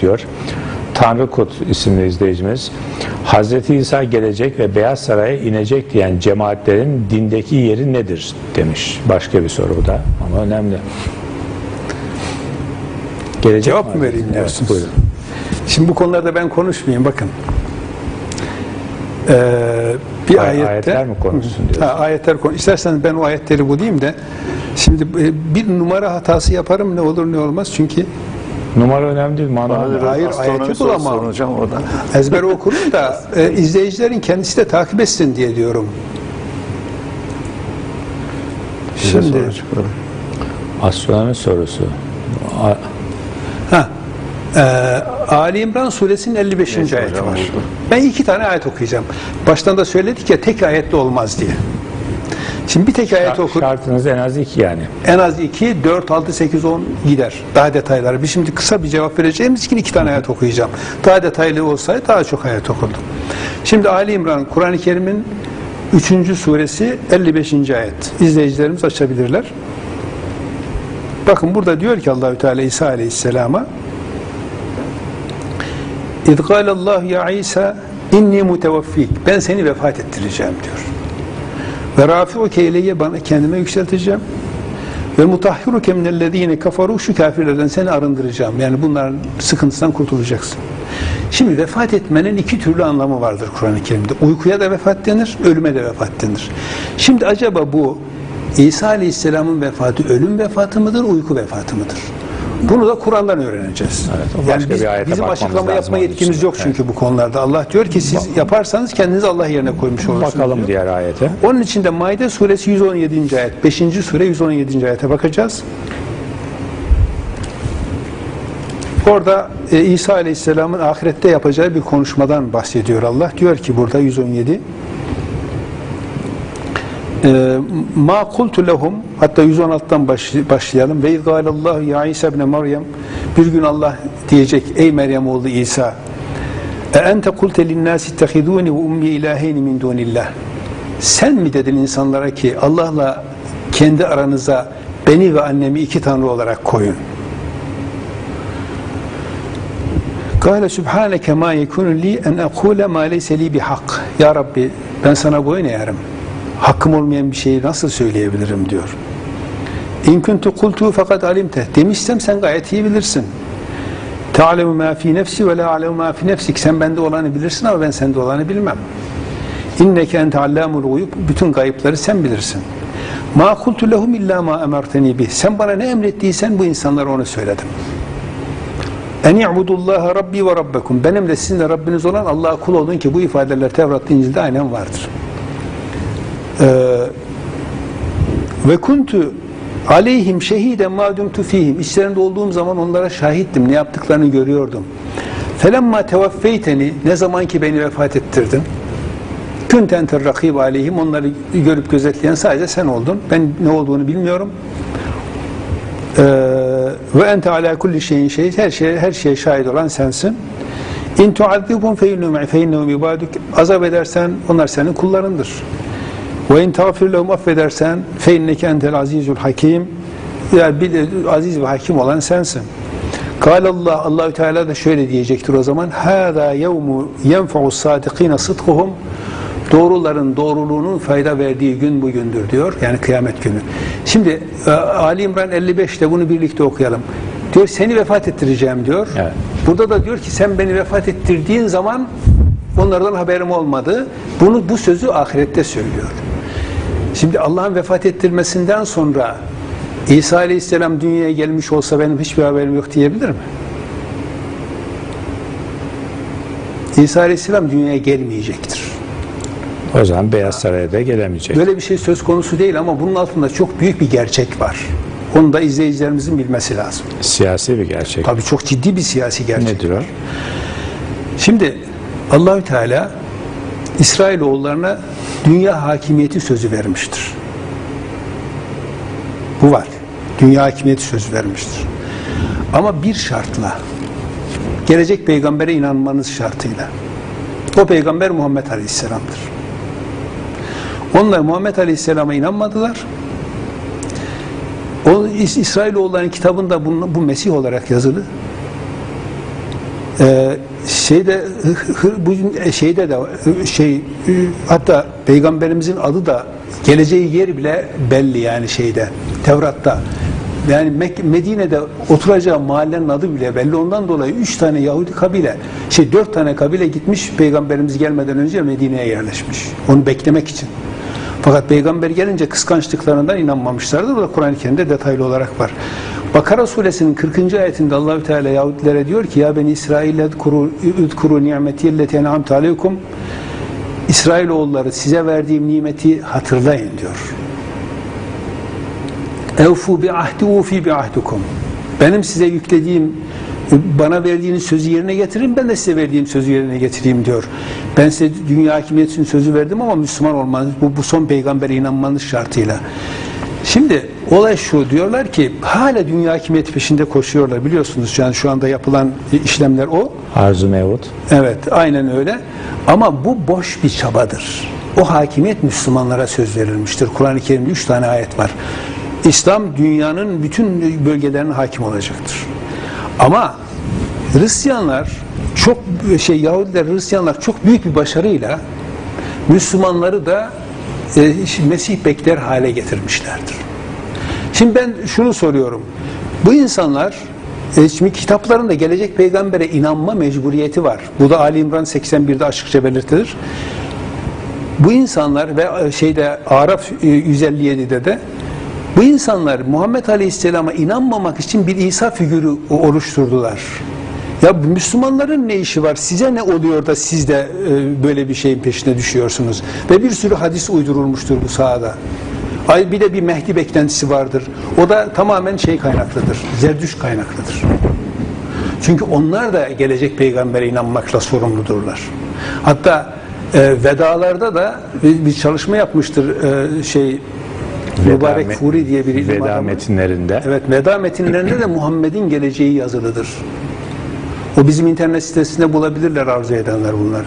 diyor. Tanrı Kut isimli izleyicimiz. Hazreti İsa gelecek ve Beyaz Saray'a inecek diyen cemaatlerin dindeki yeri nedir demiş. Başka bir soru bu da ama önemli. Gelecek Cevap mı vereyim Evet, diyorsunuz? buyurun. Şimdi bu konularda ben konuşmayayım bakın. Ee, bir Ay- ayette ayetler mi konuşsun diyorsun? Ha, ayetler konu. İsterseniz ben o ayetleri bulayım da şimdi e, bir numara hatası yaparım ne olur ne olmaz çünkü Numara önemli değil. Mana önemli. Hayır, ayeti bulamam. soracağım orada. ezber okurum da e, izleyicilerin kendisi de takip etsin diye diyorum. Size Şimdi. Astronomi sorusu. A- ha, e, Ali İmran suresinin 55. Neyse ayeti hocam, var. Ben iki tane ayet okuyacağım. Baştan da söyledik ya tek ayetle olmaz diye. Şimdi bir tek ayet okur. Şartınız en az iki yani. En az 2, 4, 6, 8, 10 gider. Daha detayları. Biz şimdi kısa bir cevap vereceğimiz için iki tane ayet okuyacağım. Daha detaylı olsaydı daha çok ayet okurdum. Şimdi Ali İmran, Kur'an-ı Kerim'in 3. suresi 55. ayet. İzleyicilerimiz açabilirler. Bakın burada diyor ki Allahü Teala İsa Aleyhisselam'a İz Allah ya İsa inni mutevaffik. Ben seni vefat ettireceğim diyor. Ve rafi'uke ileyye bana kendime yükselteceğim. Ve mutahhiruke minellezine kafaru şu kafirlerden seni arındıracağım. Yani bunların sıkıntısından kurtulacaksın. Şimdi vefat etmenin iki türlü anlamı vardır Kur'an-ı Kerim'de. Uykuya da vefat denir, ölüme de vefat denir. Şimdi acaba bu İsa Aleyhisselam'ın vefatı ölüm vefatı mıdır, uyku vefatı mıdır? Bunu da Kur'an'dan öğreneceğiz. Evet, yani biz, bizim açıklama yapma yetkimiz yok çünkü bu konularda. Allah diyor ki siz yaparsanız kendinizi Allah yerine koymuş olursunuz. Bakalım diyor. diğer ayete. Onun için de Maide suresi 117. ayet, 5. sure 117. ayete bakacağız. Orada e, İsa Aleyhisselam'ın ahirette yapacağı bir konuşmadan bahsediyor Allah. Diyor ki burada 117 e, ma kultu lehum hatta 116'dan baş- başlayalım ve izgalallahu ya İsa ibn Meryem bir gün Allah diyecek ey Meryem oğlu İsa e ente kulte linnâsi ittehidûni ve ummi ilâheyni min dûnillah sen mi dedin insanlara ki Allah'la kendi aranıza beni ve annemi iki tanrı olarak koyun Kâle sübhâneke mâ yekûnü en ekûle mâ leyse li bihak. Ya Rabbi ben sana boyun eğerim. Hakkım olmayan bir şeyi nasıl söyleyebilirim diyor. İn kuntu kultu fakat alimte. Demişsem sen gayet iyi bilirsin. Ta'lemu ma fi nefsi ve la a'lemu ma fi nefsik. Sen bende olanı bilirsin ama ben sende olanı bilmem. İnneke ente allamul guyub. Bütün gayıpları sen bilirsin. Ma kultu lehum illa ma emerteni bih. Sen bana ne emrettiysen bu insanlara onu söyledim. En i'budullaha rabbi ve rabbekum. Benim de sizin de Rabbiniz olan Allah'a kul olun ki bu ifadeler Tevrat'ta İncil'de aynen vardır. Ee, ve kuntu aleyhim şehiden ma dumtu fihim. İçlerinde olduğum zaman onlara şahittim. Ne yaptıklarını görüyordum. Felemma tevaffeyteni ne zaman ki beni vefat ettirdin. Küntenter rakib aleyhim. Onları görüp gözetleyen sadece sen oldun. Ben ne olduğunu bilmiyorum. Ee, ve ente ala kulli şeyin şehit her şeye her şeye şahit olan sensin. İn tuazzibhum fe innahum ibaduk. Azap edersen onlar senin kullarındır. Ve in tağfir lehum affedersen fe inneke entel azizul hakim. Ya bir aziz ve hakim olan sensin. Kâle Allah Allahü Teala da şöyle diyecektir o zaman. Hâzâ yevmu yenfa'us sâdikîne sıdkuhum. Doğruların doğruluğunun fayda verdiği gün bugündür diyor. Yani kıyamet günü. Şimdi e, Ali İmran 55'te bunu birlikte okuyalım. Diyor seni vefat ettireceğim diyor. Evet. Burada da diyor ki sen beni vefat ettirdiğin zaman onlardan haberim olmadı. Bunu bu sözü ahirette söylüyor. Şimdi Allah'ın vefat ettirmesinden sonra İsa Aleyhisselam dünyaya gelmiş olsa benim hiçbir haberim yok diyebilir mi? İsa Aleyhisselam dünyaya gelmeyecektir. O zaman Beyaz Saray'a da gelemeyecek. Böyle bir şey söz konusu değil ama bunun altında çok büyük bir gerçek var. Onu da izleyicilerimizin bilmesi lazım. Siyasi bir gerçek. Tabii çok ciddi bir siyasi gerçek. Nedir o? Şimdi Allahü Teala İsrailoğullarına dünya hakimiyeti sözü vermiştir. Bu var. Dünya hakimiyeti sözü vermiştir. Ama bir şartla gelecek peygambere inanmanız şartıyla. O peygamber Muhammed Aleyhisselam'dır. Onlar Muhammed Aleyhisselam'a inanmadılar. O İs- İsrailoğulların kitabında bu, bu Mesih olarak yazılı. Ee, şeyde bu şeyde de e, şey e, hatta peygamberimizin adı da geleceği yer bile belli yani şeyde Tevrat'ta. Yani Mek- Medine'de oturacağı mahallenin adı bile belli. Ondan dolayı üç tane Yahudi kabile, şey dört tane kabile gitmiş Peygamberimiz gelmeden önce Medine'ye yerleşmiş. Onu beklemek için. Fakat peygamber gelince kıskançlıklarından inanmamışlardır. Bu da Kur'an-ı Kerim'de detaylı olarak var. Bakara suresinin 40. ayetinde Allahü Teala Yahudilere diyor ki ya beni İsrail edkuru udkuru nimeti elleti en'amtu aleykum İsrailoğulları size verdiğim nimeti hatırlayın diyor. Evfu bi ahdi ufi bi ahdukum. Benim size yüklediğim bana verdiğiniz sözü yerine getirin ben de size verdiğim sözü yerine getireyim diyor. Ben size dünya hakimiyeti için sözü verdim ama Müslüman olmanız bu, bu son peygambere inanmanız şartıyla. Şimdi olay şu diyorlar ki hala dünya hakimiyeti peşinde koşuyorlar biliyorsunuz yani şu anda yapılan işlemler o. Arzu mevut. Evet aynen öyle ama bu boş bir çabadır. O hakimiyet Müslümanlara söz verilmiştir. Kur'an-ı Kerim'de üç tane ayet var. İslam dünyanın bütün bölgelerine hakim olacaktır. Ama Hristiyanlar çok şey Yahudiler Hristiyanlar çok büyük bir başarıyla Müslümanları da e, Mesih bekler hale getirmişlerdir. Şimdi ben şunu soruyorum. Bu insanlar e, şimdi kitaplarında gelecek peygambere inanma mecburiyeti var. Bu da Ali İmran 81'de açıkça belirtilir. Bu insanlar ve e, şeyde Araf e, 157'de de bu insanlar Muhammed Aleyhisselam'a inanmamak için bir İsa figürü oluşturdular. Ya Müslümanların ne işi var? Size ne oluyor da siz de e, böyle bir şeyin peşine düşüyorsunuz? Ve bir sürü hadis uydurulmuştur bu sahada. Ay bir de bir Mehdi beklentisi vardır. O da tamamen şey kaynaklıdır. Zerdüş kaynaklıdır. Çünkü onlar da gelecek peygambere inanmakla sorumludurlar. Hatta e, vedalarda da bir, bir çalışma yapmıştır e, şey Mübarek me- Furi diye bir ilim Veda adamı. metinlerinde. Evet veda metinlerinde de Muhammed'in geleceği yazılıdır. O bizim internet sitesinde bulabilirler arzu edenler bunları.